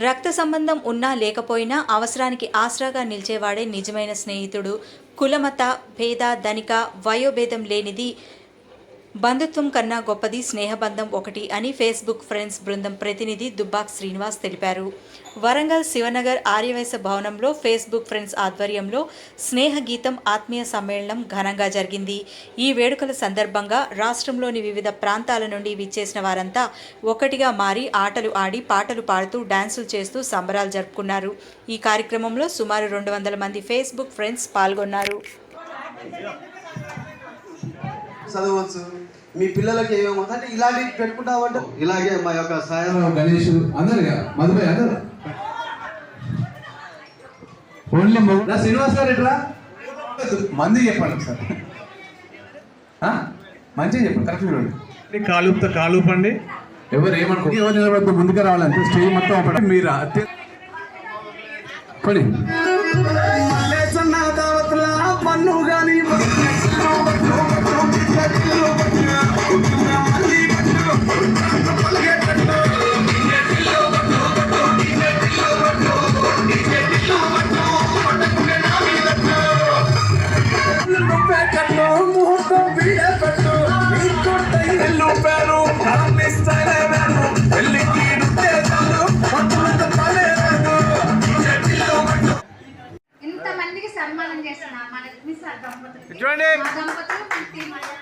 రక్త సంబంధం ఉన్నా లేకపోయినా అవసరానికి ఆసరాగా నిలిచేవాడే నిజమైన స్నేహితుడు కులమత భేద ధనిక వయోభేదం లేనిది బంధుత్వం కన్నా గొప్పది స్నేహబంధం ఒకటి అని ఫేస్బుక్ ఫ్రెండ్స్ బృందం ప్రతినిధి దుబ్బాక్ శ్రీనివాస్ తెలిపారు. వరంగల్ శివనగర్ ఆర్యవైశ్య భవనంలో ఫేస్బుక్ ఫ్రెండ్స్ ఆధ్వర్యంలో స్నేహ గీతం ఆత్మీయ సమ్మేళనం ఘనంగా జరిగింది. ఈ వేడుకల సందర్భంగా రాష్ట్రంలోని వివిధ ప్రాంతాల నుండి విచ్చేసిన వారంతా ఒకటిగా మారి ఆటలు ఆడి పాటలు పాడుతూ డాన్సులు చేస్తూ సంబరాలు జరుపుకున్నారు. ఈ కార్యక్రమంలో సుమారు రెండు వందల మంది ఫేస్బుక్ ఫ్రెండ్స్ పాల్గొన్నారు. చదవచ్చు. మీ పిల్లలకి ఏమేమో అంటే ఇలాంటివి పెట్టుకుంటామంటే ఇలాగే మా యొక్క సాయం. గణేష్ అందరు మధుబాయ్ అందరు? ఓన్లీ నా శ్రీనివాస్ గారు ఎట్లా? మంది చెప్పండి సార్ మంచిగా చెప్పండి కరెక్ట్ చూడండి కాలుపుతో కాలుపండి. ఎవరు ఏమనుకో ఎవరు ముందుకు రావాలంటే స్టేజ్ మొత్తం మీరు అత్య- పడి. పన్ను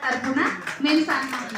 తరఫున మేము సన్మానం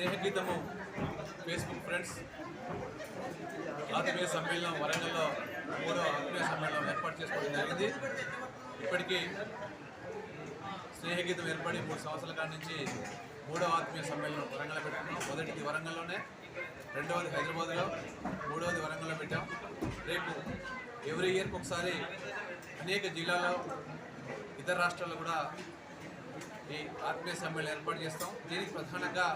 స్నేహగీతము ఫేస్బుక్ ఫ్రెండ్స్ ఆత్మీయ సమ్మేళనం వరంగల్లో మూడో ఆత్మీయ సమ్మేళనం ఏర్పాటు చేసుకోవడం జరిగింది. ఇప్పటికీ స్నేహగీతం ఏర్పడి మూడు సంవత్సరాల కాడి నుంచి మూడో ఆత్మీయ సమ్మేళనం వరంగల్లో పెట్టుకున్నాం మొదటిది వరంగల్లోనే రెండవది హైదరాబాద్లో మూడవది వరంగల్లో పెట్టాం. రేపు ఎవ్రీ ఇయర్కి ఒకసారి అనేక జిల్లాలో ఇతర రాష్ట్రాల్లో కూడా ఈ ఆత్మీయ సమ్మేళనం ఏర్పాటు చేస్తాం. దీనికి ప్రధానంగా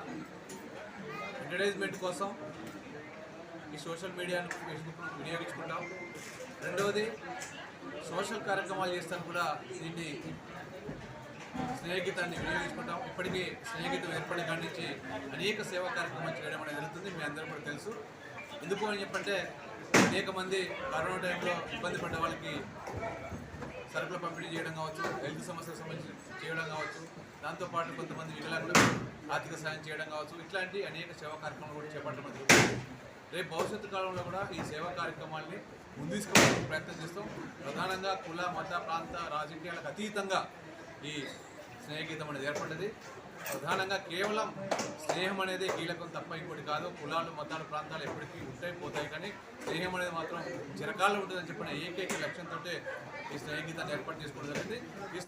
అడ్వర్టైజ్మెంట్ కోసం ఈ సోషల్ మీడియాను ఫేస్బుక్ను వినియోగించుకుంటాం. రెండవది సోషల్ కార్యక్రమాలు చేస్తాను కూడా దీన్ని స్నేహితాన్ని వినియోగించుకుంటాం. ఇప్పటికీ స్నేహితులు ఏర్పడిన కాడి నుంచి అనేక సేవా కార్యక్రమాలు చేయడం అనేది జరుగుతుంది. మీ అందరూ కూడా తెలుసు. ఎందుకు అని చెప్పంటే అనేక మంది కరోనా టైంలో ఇబ్బంది పడ్డ వాళ్ళకి సరుకులు పంపిణీ చేయడం కావచ్చు హెల్త్ సమస్యలకు సంబంధించి చేయడం కావచ్చు దాంతోపాటు కొంతమంది వికలాంగులకు ఆర్థిక సాయం చేయడం కావచ్చు ఇట్లాంటి అనేక సేవా కార్యక్రమాలు కూడా చేపట్టడం జరుగుతుంది. రేపు భవిష్యత్తు కాలంలో కూడా ఈ సేవా కార్యక్రమాల్ని ముందుకోవడానికి ప్రయత్నం చేస్తాం. ప్రధానంగా కుల మత ప్రాంత రాజకీయాలకు అతీతంగా ఈ స్నేహగీతం అనేది ఏర్పడ్డది. ప్రధానంగా కేవలం స్నేహం అనేది కీలకం తప్ప ఇంకోటి కాదు. కులాలు మతాలు ప్రాంతాలు ఎప్పటికీ ఉంటాయి పోతాయి. కానీ స్నేహం అనేది మాత్రం చిరకాలం ఉంటుందని చెప్పిన ఏకైక లక్ష్యంతో ఈ స్నేహగీతాన్ని ఏర్పాటు చేసుకోవడం జరిగింది. ఈ